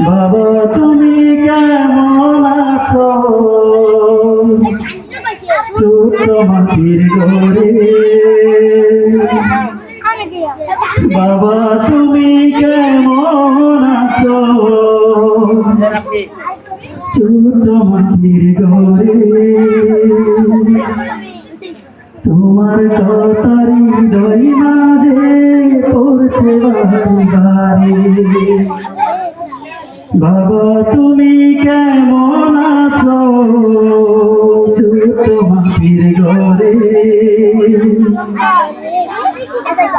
বাবা তুমি কেমন আছো? ছোট মাটির ঘরে বাবা তুমি কেমন আছো? ছোট মাটির ঘরে বাবা তুমি কেমন আছো? ছোট ঘরে।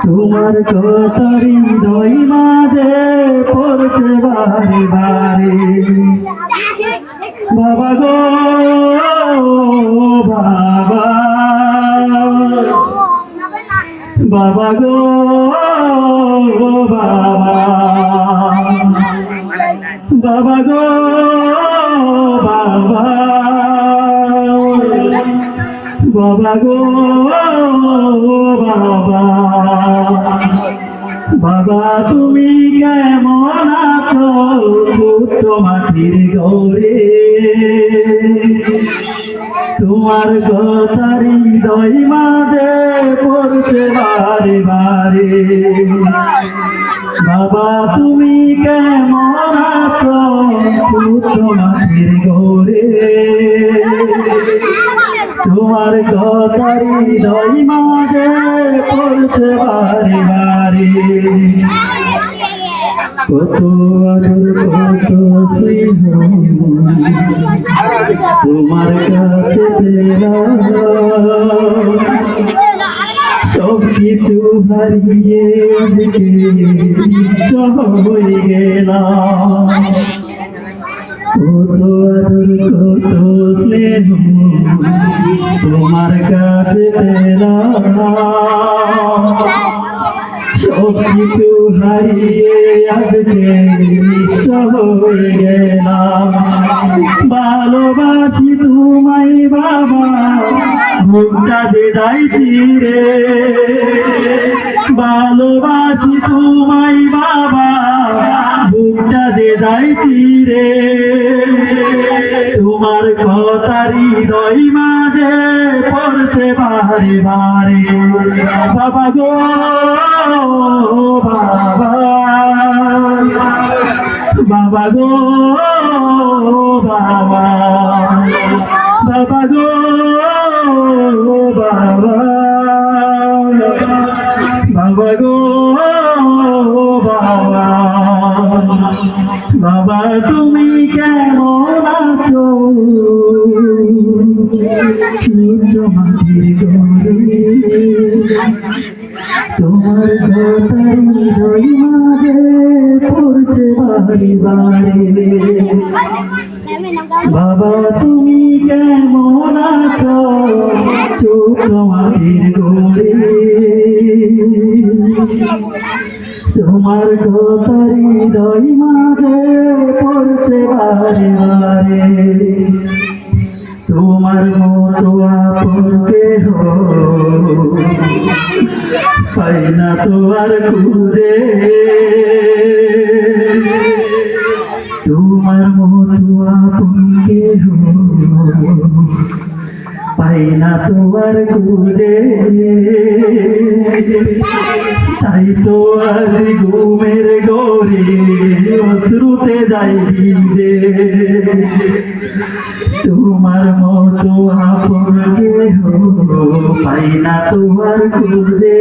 তোমার কথারি দই মাঝে পড়ছে বাড়ি বাড়ি বাবা গো, বাবা। বাবা গো, বাবা। বাবা গো, বাবা। বাবা গো, বাবা। বাবা, তুমি কেমন আছো? ছোট্ট মাটির গৌরে। তোমার কথারি দই মাঝে পড়ছে বারে বারে। বাবা, তুমি কেমন মাটির গৌরে তোমার কথারি দই মাঝে পড়ছে বারে বারে কত আদর, কত স্নেহ। তোমার কাছে সব কিছু হারিয়ে আজকে হয়ে গেলাম। তোমার কাছে পেলাম সব কিছু হারিয়ে আজকে নিঃস্ব হয়ে গেলাম ভালোবাসি তোমায় বাবা ভুলটা যে যাইছি রে ভালোবাসি তোমায় বাবা ভুলটা যে যাইছি রে কথারি হৃদয় মাঝে পড়ছে বারে বারে বাবা গো, বাবা। বাবা গো, বাবা। বাবা গো, বাবা। বাবা বাবা। বাবা, তুমি কেমন আছো? মাটির তোমার মাঝে পড়ছে বাড়ি বাড়ি বাবা তুমি কেমন আছো ছোট মাটির ঘরে তোমার কথারি হৃদয় মাঝে পড়ছে বারে বারে তোমার মতো আপনকে হো পাই না তো আর খুঁজে। তোমার মতো পাই না তোমার খুঁজে। তাই তো আজ ঘুমের গরে অশ্রুতে যাই ভিজে, তোমার মতো আপন কেহ পাই না তোমার খুঁজে।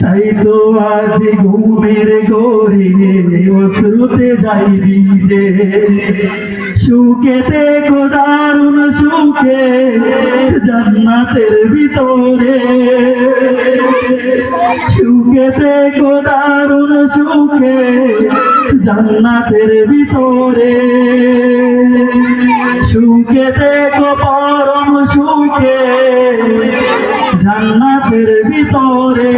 তাই তো আজ ঘুমের গরে অশ্রুতে যাই ভিজে। সুখেতে দারুণ সুখে জান্নাতের ভিতরে। সুখেতে দারুণ সুখে জান্নাতের ভিতরে। সুখেতে পরম সুখে জান্নাতের ভিতরে।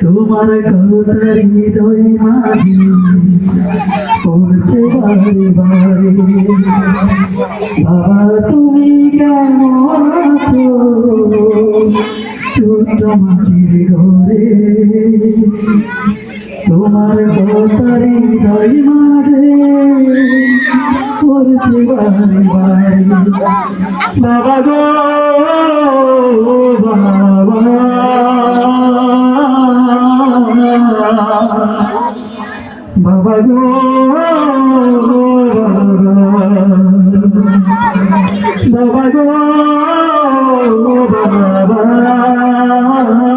তোমার কথার হৃদয় মাঝে পড়ছে বারে বারে। বাবা, তুমি কেমন মাটির ঘরে তোমার কথারি হৃদয় মাঝে বারে বাবা গো, বাবা। বাবা গো বাবা গো, বাবা। বাবা